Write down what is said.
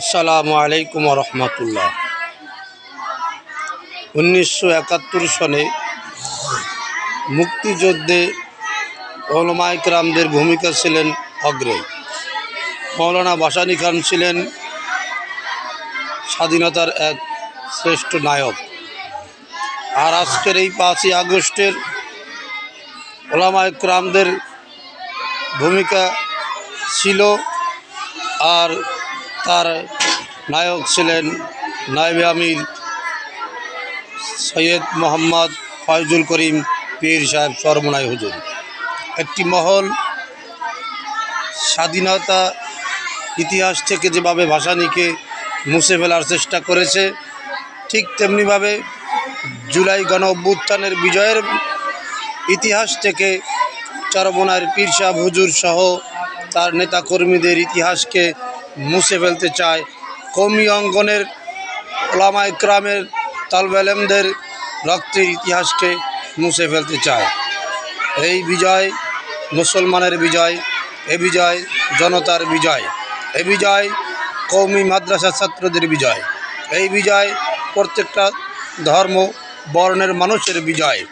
আসসালামু আলাইকুম রহমতুল্লাহ। উনিশশো একাত্তর সনে মুক্তিযুদ্ধে ওলমাইকরামদের ভূমিকা ছিলেন অগ্রে মৌলানা বাসানি খান ছিলেন স্বাধীনতার এক শ্রেষ্ঠ নায়ক। আর আজকের এই পাঁচই আগস্টের ওলামাইকরামদের ভূমিকা ছিল আর তার নায়ক ছিলেন নায়েবে আমির সৈয়দ মোহাম্মদ ফয়জুল করিম পীর সাহেব সরমনাই হুজুর। একটি মহল স্বাধীনতা ইতিহাস থেকে যেভাবে ভাসানীকে মুছে ফেলার চেষ্টা করেছে, ঠিক তেমনিভাবে জুলাই গণ অভ্যুত্থানের বিজয়ের ইতিহাস থেকে চরমনার পীর সাহেব হুজুর সহ তার নেতাকর্মীদের ইতিহাসকে মুছে ফেলতে চায়। কৌমি অঙ্গনের ওলামা ইকরামের তালবেলেমদের রক্তের ইতিহাসকে মুছে ফেলতে চায়। এই বিজয় মুসলমানের বিজয়, এ বিজয় জনতার বিজয়, এ বিজয় কৌমি মাদ্রাসা ছাত্রদের বিজয়, এই বিজয় প্রত্যেকটা ধর্ম বর্ণের মানুষের বিজয়